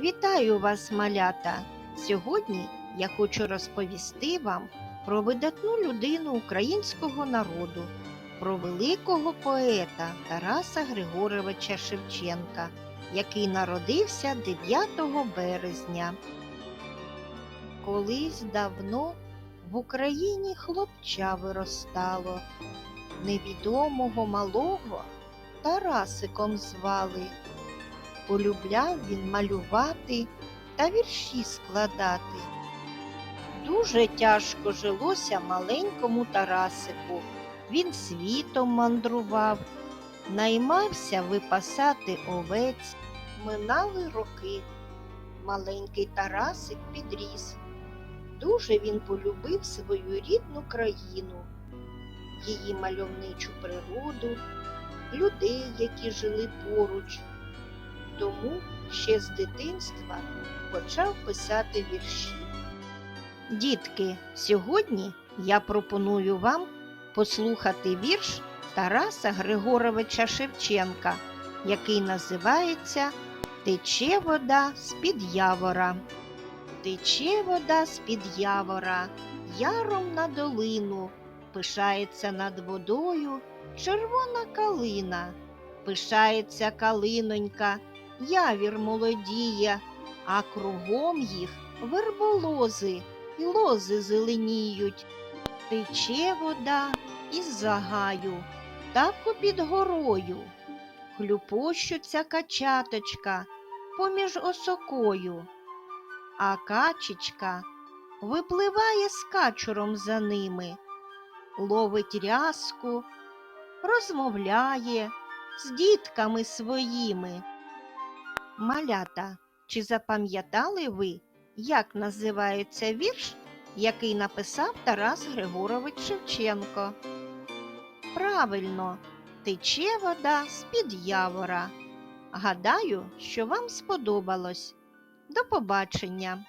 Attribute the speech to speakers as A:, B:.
A: Вітаю вас, малята! Сьогодні я хочу розповісти вам про видатну людину українського народу, про великого поета Тараса Григоровича Шевченка, який народився 9 березня. Колись давно в Україні хлопча виростало, невідомого малого Тарасиком звали. Полюбляв він малювати та вірші складати. Дуже тяжко жилося маленькому Тарасику. Він світом мандрував, наймався випасати овець. Минали роки. Маленький Тарасик підріс. Дуже він полюбив свою рідну країну, її мальовничу природу, людей, які жили поруч. Тому ще з дитинства почав писати вірші. Дітки, сьогодні я пропоную вам послухати вірш Тараса Григоровича Шевченка, який називається Тече вода з-під явора. Тече вода з-під явора, яром на долину, пишається над водою червона калина, пишається калинонька, явір молодіє, а кругом їх верболози і лози зеленіють. Тече вода із загаю, так попід горою. Хлюпощуться качаточка поміж осокою, а качечка випливає з качуром за ними, ловить рязку, розмовляє з дітками своїми. Малята, чи запам'ятали ви, як називається вірш, який написав Тарас Григорович Шевченко? Правильно, тече вода з-під явора. Гадаю, що вам сподобалось. До побачення!